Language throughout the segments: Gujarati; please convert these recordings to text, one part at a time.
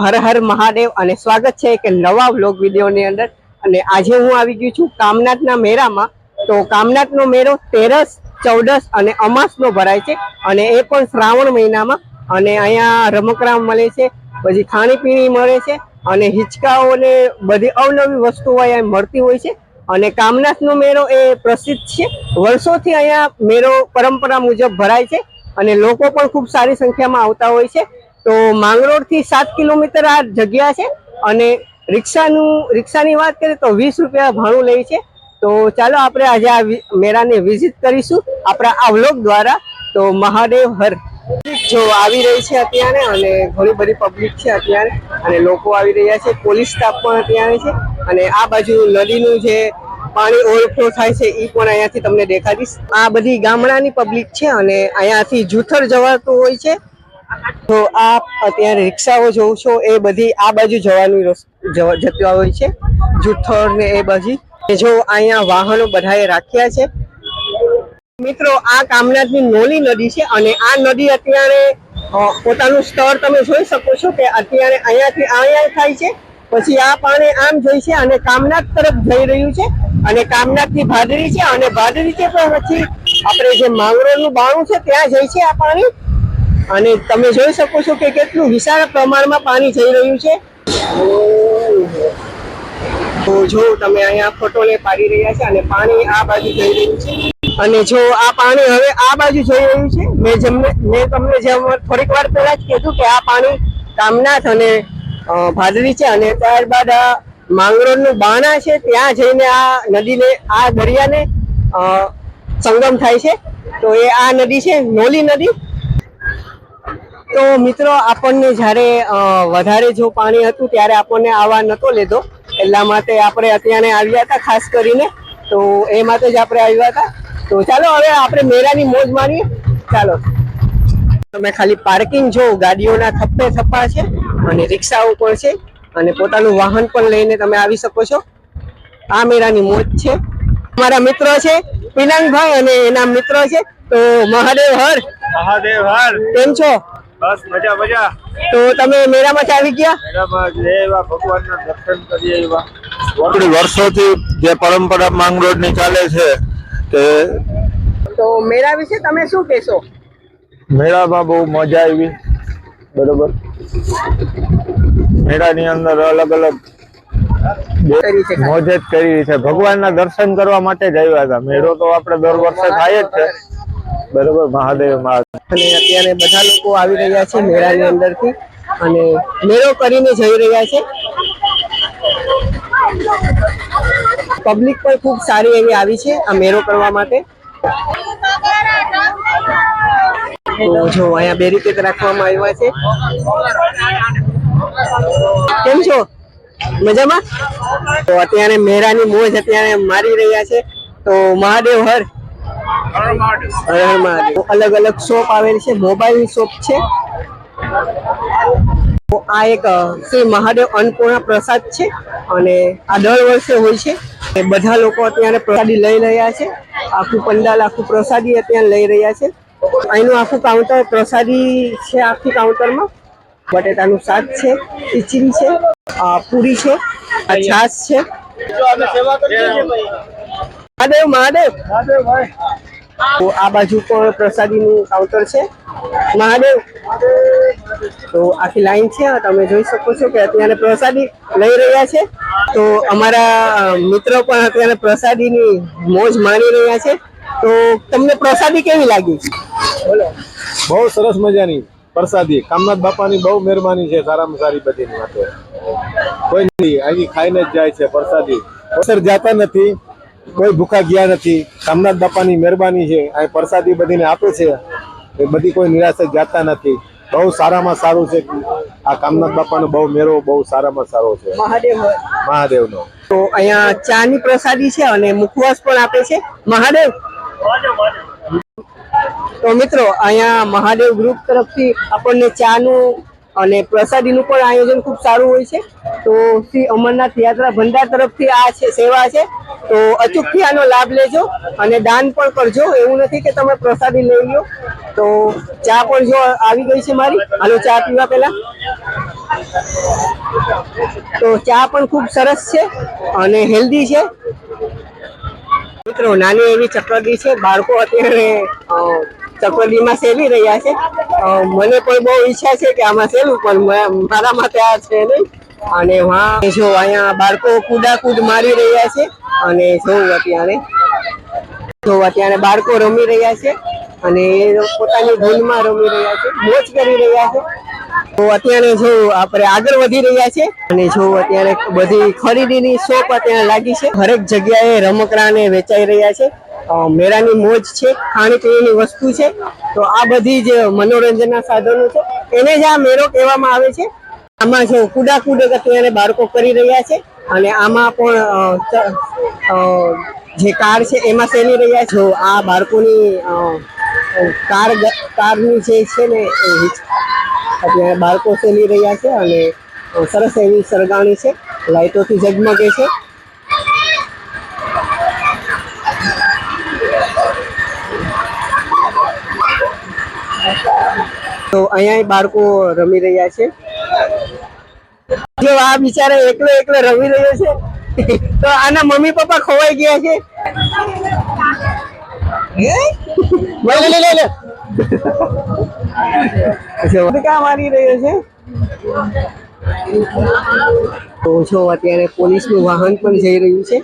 હર હર મહાદેવ અને સ્વાગત છે એક નવા વ્લોગ વિડીયોની અંદર. અને આજે હું આવી ગયું છું કામનાથના મેળામાં. તો કામનાથનો મેળો તેરસ, ચૌદસ અને અમાસનો ભરાય છે. અને એ પણ શ્રાવણ મહિનામાં. અને અહીંયા રમકડા મળે છે, પછી ખાણીપીણી મળે છે, અને હિંચકાઓને બધી અવનવી વસ્તુઓ અહીંયા મળતી હોય છે. અને કામનાથનો મેળો એ પ્રસિદ્ધ છે. વર્ષોથી અહીંયા મેળો પરંપરા મુજબ ભરાય છે. અને લોકો પણ ખૂબ સારી સંખ્યામાં આવતા હોય છે. તો માંગરોળથી સાત કિલોમીટર આ જગ્યા છે અને રિક્ષાનું, રિક્ષાની વાત કરીએ તો વીસ રૂપિયા ભાડું લે છે. તો ચાલો આપણે આજે આ મેળાને વિઝિટ કરીશું આપણા આ વ્લોગ દ્વારા. તો મહાદેવ હર. જો આવી રહી છે અત્યારે અને ઘણી બધી પબ્લિક છે અત્યારે અને લોકો આવી રહ્યા છે. પોલીસ સ્ટાફ પણ અત્યારે છે અને આ બાજુ નદીનું જે પાણી ઓવરફ્લો થાય છે એ પણ અહીંયાથી તમને દેખાડીશ. આ બધી ગામડાની પબ્લિક છે અને અહીંયાથી જૂથર જવાતું હોય છે. તો આપ અત્યારે રિક્ષાઓ જોઉં છો, એ બધી આ બાજુ જવાનું જતી હોય છે, જુથ્થર ને એ એ જો અહીંયા વાહનો બધાએ રાખ્યા છે. મિત્રો, આ કામનાથની નોલી નદી છે અને આ નદી અત્યારે પોતાનું સ્તર તમે જોઈ શકો છો કે અત્યારે અહીંયાથી અહીંયા થાય છે. પછી આ પાણી આમ જોઈ છે અને કામનાથ તરફ જઈ રહ્યું છે અને કામનાથની ભાદરી છે અને ભાદરી છે પણ પછી આપણે જે માંગરોળનું બાણું છે ત્યાં જઈ છે આ પાણી. અને તમે જોઈ શકો છો કે કેટલું વિશાળ પ્રમાણમાં પાણી જઈ રહ્યું છે. તો જો તમે અહીંયા ફોટોને પાડી રહ્યા છે અને પાણી આ બાજુ જઈ રહ્યું છે. અને જો આ પાણી હવે આ બાજુ જઈ રહ્યું છે. મેં જેમને, મેં તમને જેમ થોડીક વાર પહેલા જ કીધું કે આ પાણી કામનાથ અને ભાદરી છે અને ત્યારબાદ આ માંગરોળનું બાણા છે, ત્યાં જઈને આ નદીને, આ દરિયાને સંગમ થાય છે. તો એ આ નદી છે, નોલી નદી. તો મિત્રો આપણને જ્યારે વધારે જો પાણી હતું ત્યારે આપણને આવા નતો લીધો. એટલા માટે આપણે અત્યારે આવ્યા હતા ખાસ કરીને. તો એ માટે જ આપણે આવ્યા હતા. તો ચાલો હવે આપણે મેળાની મોજ મારીએ ચાલો. તમે ખાલી પાર્કિંગ જો ગાડીઓના થપ્પે થપ્પા છે અને રિક્ષાઓ પણ છે અને પોતાનું વાહન પણ લઈને તમે આવી શકો છો. આ મેળાની મોજ છે. મારા મિત્રો છે પિનાંગભાઈ અને એના મિત્રો છે. તો મહાદેવ હર. મહાદેવ હર. કેમ છો? બસ મજા મજા. તો તમે મેળામાં આવી ગયા? મેળામાં એવા ભગવાનના દર્શન કરીએ એવા. આપણી વર્ષોથી જે પરંપરા માંગરોળની ચાલે છે તે તો મેળા વિશે તમે શું કહેશો? મેળામાં બહુ મજા આવી બરોબર. મેળાની અંદર અલગ અલગ મોજ જ કરી છે. ભગવાનના દર્શન કરવા માટે જ આવ્યા હતા. મેળો તો આપણે દર વર્ષે થાય જ છે. બરોબર, મહાદેવ અને અત્યારે બધા લોકો આવી રહ્યા છે મેળાની અંદરથી અને મેળો કરીને જઈ રહ્યા છે. પબ્લિક પણ ખૂબ સારી એવી આવી છે આ મેળો કરવા માટે. જો અહીંયા બેરીકેટ રાખવામાં આવ્યા છે. કેમ છો? મજામાં? તો અત્યારે મેળાની મોજ અત્યારે મારી રહ્યા છે. તો મહાદેવ હર. અલગ અલગ શોપ આવેલી છે, મોબાઈલ શોપ છે. આ એક શ્રી મહાદેવ અન્નપૂર્ણા પ્રસાદ છે અને આ દર વર્ષે હોય છે. બધા લોકો અત્યારે પ્રસાદી લઈ રહ્યા છે. આખું પંડાલ, આખું પ્રસાદી અત્યારે લઈ રહ્યા છે. અહીંનું આખું કાઉન્ટર પ્રસાદી છે આખી કાઉન્ટરમાં બટેટાનું શાક છે, ખીચડી છે પૂરી છે, છાશ છે. મહાદેવ મહાદેવ. તો આ બાજુ પણ પ્રસાદીનું કાઉન્ટર છે. મહાદેવ. તો આખી લાઈન છે તમે જોઈ શકો છો કે અત્યારે પ્રસાદી લઈ રહ્યા છે. તો અમારા મિત્રો પણ અત્યારે પ્રસાદીની મોજ માણી રહ્યા છે. તો તમને પ્રસાદી કેવી લાગી? બહુ સરસ મજાની પ્રસાદી. કામનાથ બાપાની બહુ મહેરબાની છે સારામાં સારી બધીની માટે કોઈ નહીં અહીં ખાઈને જ જાય છે પ્રસાદી. અસર જાતા નથી. કોઈ ભૂખા ગયા નથી. કામનાથ બાપાની મહેરબાની છે. આ પ્રસાદી બધીને આપે છે. એ બધી કોઈ નિરાશ જાતા નથી. બહુ સારામાં સારું છે. આ કામનાથ બાપાનો બહુ મેળો બહુ સારામાં સારો છે. મહાદેવ મહાદેવનો. તો અહીંયા ચાની પ્રસાદી છે અને મુખવાસ પણ આપે છે. મહાદેવ. તો મિત્રો અહીંયા મહાદેવ ગ્રુપ તરફથી આપણને ચાનું અને પ્રસાદીનું પણ આયોજન ખૂબ સારું હોય છે. તો શ્રી અમરનાથ યાત્રા ભંડાર તરફથી આ છે, સેવા છે. તો અચૂકથી આનો લાભ લેજો અને દાન પણ કરજો. એવું નથી કે તમે પ્રસાદી લઈ લો તો ચા પણ જો આવી ગઈ છે મારી. હાલો ચા પીવા પહેલા. તો ચા પણ ખૂબ સરસ છે અને હેલ્ધી છે. મિત્રો, નાની એવી ચકરદી છે. બાળકો અત્યારે ચકરદીમાં સેવી રહ્યા છે. મને પણ બહુ ઈચ્છા છે કે આમાં સેવું પણ મારા માટે આ છે નહીં. અને વાં જો અહીંયા બાળકો કુદાકુદ મારી રહ્યા છે અને જોવું અત્યારે, જો અત્યારે બાળકો રમી રહ્યા છે અને એ પોતાની ધૂનમાં રમી રહ્યા છે, મોજ કરી રહ્યા છે. તો અત્યારે જો આપણે આગળ વધી રહ્યા છે અને જો અત્યારે બધી ખરીદીની શોપ અત્યારે લાગી છે. હરેક જગ્યાએ રમકડાને વેચાઈ રહ્યા છે. મેળાની મોજ છે, ખાણીપીણીની વસ્તુ છે. તો આ બધી જ મનોરંજનના સાધનો છે, એને જ આ મેળો કહેવામાં આવે છે. આમાં જો કુદાકુદ અત્યારે બાળકો કરી રહ્યા છે અને આમાં પણ જે કાર છે એમાં સેલી રહ્યા છો. આ બાળકોની કાર કારની જે છે ને અત્યારે બાળકો સેલી રહ્યા છે અને સરસ એવી સરગાણી છે. લાઇટોથી ઝગમગે છે. તો અહીંયા બાળકો રમી રહ્યા છે. જો આ બિચારા એકલો એકલો રમી રહ્યો છે. તો આના મમ્મી પપ્પા ખોવાઈ ગયા છે. લે, મારી રહ્યો છે. તો છો અત્યારે પોલીસનું વાહન પણ જઈ રહ્યું છે.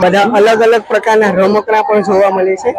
બધા અલગ અલગ પ્રકારના રમકડા પણ જોવા મળે છે.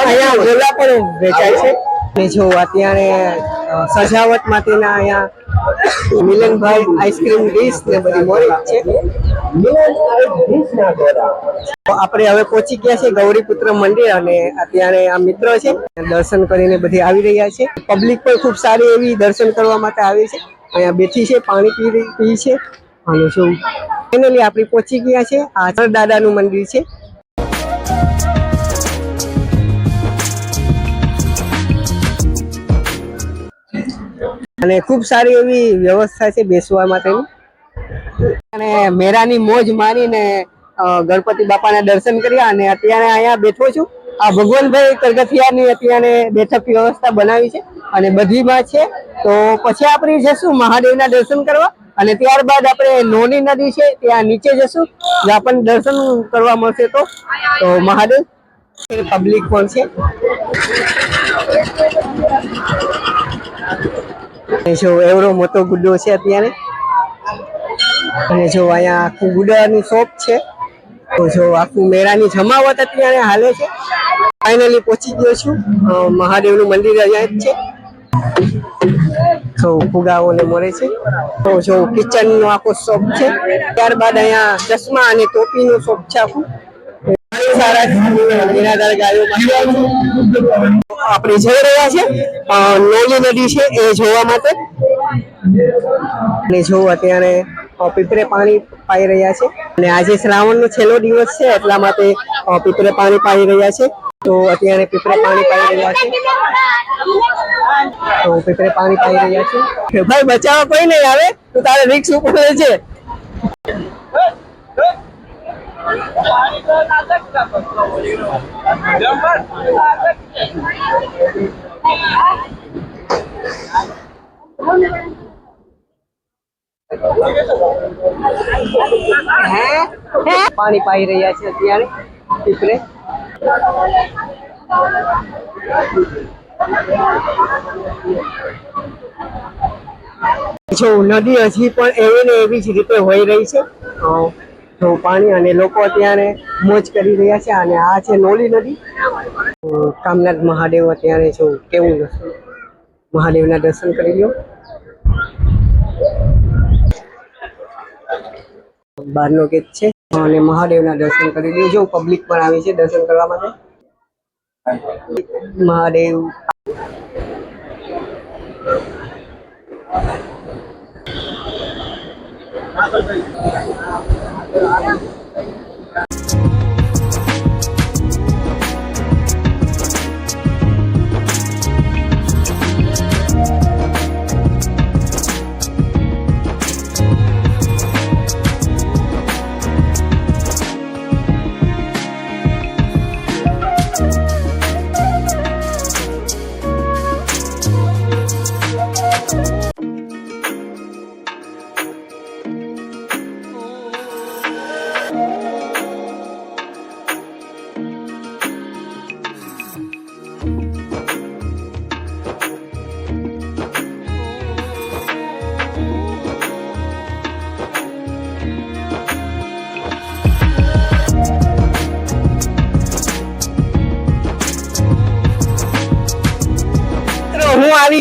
અહીંયા પણ વેચાય છે. અને જો અત્યારે સજાવટ માટેના અહીંયા મિલનભાઈ આઈસ્ક્રીમ ડીશ ને બધી મળી છે. આપણે હવે પહોંચી ગયા છે ગૌરીપુત્ર મંદિર અને અત્યારે આ મિત્રો છે, દર્શન કરીને બધી આવી રહ્યા છે. પબ્લિક પણ ખૂબ સારી એવી દર્શન કરવા માટે આવી છે. અહીંયા બેઠી છે, પાણી પી પી છે. અને શું ફાઇનલી આપણે પહોંચી ગયા છે આ દાદાનું મંદિર છે. અને ખૂબ સારી એવી વ્યવસ્થા છે બેસવા માટેની. અને મેળાની મોજ મારીને ગણપતિ બાપાના દર્શન કર્યા અને અત્યારે અહીંયા બેઠો છું. આ ભગવાનભાઈ કરગથિયાની અત્યારે બેઠક વ્યવસ્થા બનાવી છે અને બધીમાં છે. તો પછી આપણે જશું મહાદેવના દર્શન કરવા અને ત્યારબાદ આપણે નોની નદી છે ત્યાં નીચે જશું. જ્યાં આપણને દર્શન કરવા મળશે તો. તો મહાદેવ પબ્લિક પણ છે. જો એવડો મોટો ગુડ્ડો છે અત્યારે. અને જો અહીંયા આખું ગુડાની શોપ છે. તો જો આખું મેળાની જમાવટ અત્યારે હાલે છે. ફાઇનલી પહોંચી ગયો છું. મહાદેવનું મંદિર અહીંયા જ છે. તો ફુગાઓને મળે છે. તો જો કિચનનો આખો શોપ છે. ત્યારબાદ અહીંયા ચશ્મા અને ટોપીનો શોપ છે આખું. સારા નિરાધાર ગાયો આપણે જઈ રહ્યા છે. નોલી નદી છે એ જોવા માટે. અને જો અત્યારે પીપરે પાણી પાઈ રહ્યા છે. અને આજે શ્રાવણનો છેલ્લો દિવસ છે, એટલા માટે પીપરે પાણી પાઈ રહ્યા છે. તો અત્યારે પીપરે પાણી પાઈ રહ્યા છે. તો પીપરે પાણી પાઈ રહ્યા છે. ભાઈ, બચાવવા કોઈ નહીં આવે, તો તારે રિક્સ ઉપર છે પાણી પાઈ રહ્યા છે અત્યારે પીપરે જો નદી હજી પણ એવી ને એવી જ રીતે હોઈ રહી છે. પાણી અને લોકો અત્યારે મોજ કરી રહ્યા છે અને આ છે નોલી નદી. કામનાથ મહાદેવ અત્યારે જો કેવું મહાદેવના દર્શન કરી લો બહારનો ગેટ છે, અને મહાદેવના દર્શન કરી લો જો પબ્લિક પણ આવી છે દર્શન કરવા માટે. મહાદેવ. Thank you. Yeah.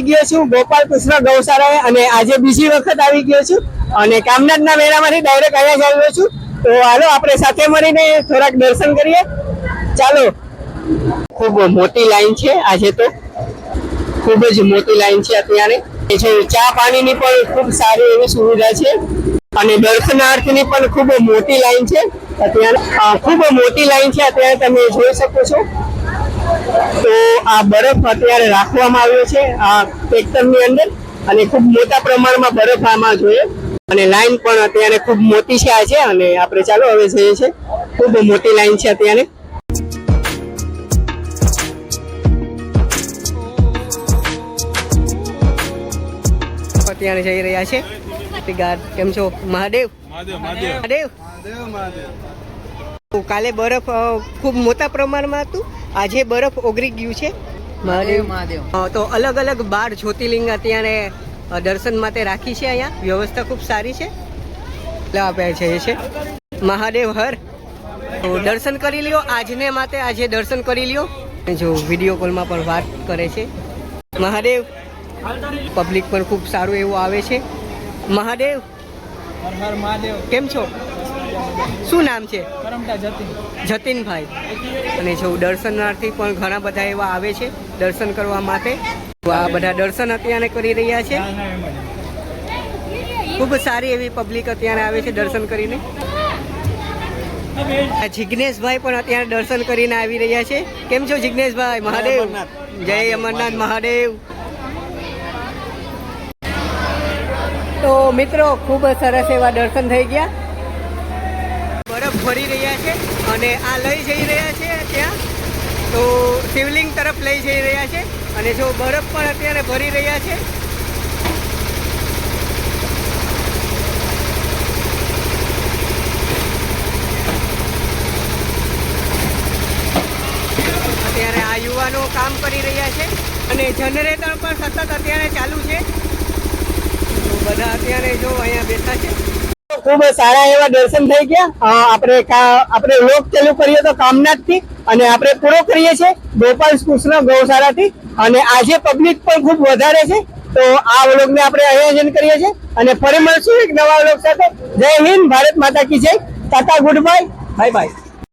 ગયો છું. ગોપાલ કૃષ્ણ ગૌશાળાએ અને આજે બીજી વખત આવી ગયો છું. અને કામનાથના મેળામાંથી ડાયરેક્ટ અહીંયા આવ્યો છું. તો હાલો, આપણે સાથે મળીને થોડાક દર્શન કરીએ. ચાલો. ખૂબ મોટી લાઈન છે આજે તો. ખૂબ જ મોટી લાઈન છે અત્યારે. એ છે, ચા પાણીની પણ ખૂબ સારી એવી સુવિધા છે. અને દર્શનાર્થીની પણ ખૂબ મોટી લાઈન છે અત્યારે. ખૂબ મોટી લાઈન છે અત્યારે તમે જોઈ શકો છો. તો આ બરફ અત્યારે રાખવામાં આવ્યો છે આ ટ્રેક્ટરની અંદર. અને ખૂબ મોટા પ્રમાણમાં બરફ આમાં જોઈએ. અને લાઈન પણ અત્યારે ખૂબ મોટી છે આજે અને આપણે ચાલો હવે જઈએ છીએ. ખૂબ મોટી લાઈન છે અત્યારે. અત્યારે જઈ રહ્યા છે. ગાર્ડ કેમ છો? મહાદેવ? મહાદેવ તો કાલે બરફ ખૂબ મોટા પ્રમાણમાં હતું. આજે બરફ ઓગળી ગયું છે. તો અલગ અલગ બાર જ્યોતિર્લિંગ અત્યારે દર્શન માટે રાખી છે અહીંયા. વ્યવસ્થા ખૂબ સારી છે. એટલે આપણે એ છે મહાદેવ હર. તો દર્શન કરી લ્યો. આજને માટે આજે દર્શન કરી લ્યો. જો વીડિયો કોલમાં પણ વાત કરે છે. મહાદેવ પબ્લિક પણ ખૂબ સારું એવું આવે છે. મહાદેવ. હર હર મહાદેવ. કેમ છો? શું નામ છે? જતીનભાઈ. અને જો દર્શનાર્થી પણ ઘણા બધા એવા આવે છે દર્શન કરવા માટે. તો આ બધા દર્શન અત્યારે કરી રહ્યા છે. ખૂબ સારી એવી પબ્લિક અત્યારે આવે છે દર્શન કરીને. આ જિજ્ઞેશભાઈ પણ અત્યારે દર્શન કરીને આવી રહ્યા છે. કેમ છો જિજ્ઞેશભાઈ મહાદેવ. જય અમરનાથ મહાદેવ. તો મિત્રો ખૂબ સરસ એવા દર્શન થઈ ગયા. ભરી રહ્યા છે અને આ લઈ જઈ રહ્યા છે ત્યાં. તો શિવલિંગ તરફ લઈ જઈ રહ્યા છે અને જો બરફ પણ અત્યારે ભરી રહ્યા છે. અત્યારે આ યુવાનો કામ કરી રહ્યા છે અને જનરેટર પણ સતત અત્યારે ચાલુ છે. બધા અત્યારે જો અહીંયા બેઠા છે. ખૂબ સારા એવા દર્શન થઈ ગયા. આપણે આપણે લોક ચાલુ કરીએ તો કામનાથથી અને આપણે પૂરો કરીએ છીએ ગોપાલ કૃષ્ણ ગૌશાળા થી અને આજે પબ્લિક પણ ખૂબ વધારે છે. તો આ વ્લોગ ને આપણે આયોજન કરીએ છીએ અને ફરી મળશું એક નવા વ્લોગ સાથે. જય હિન્દ, ભારત માતા કી જય. Tata, goodbye. Bye bye.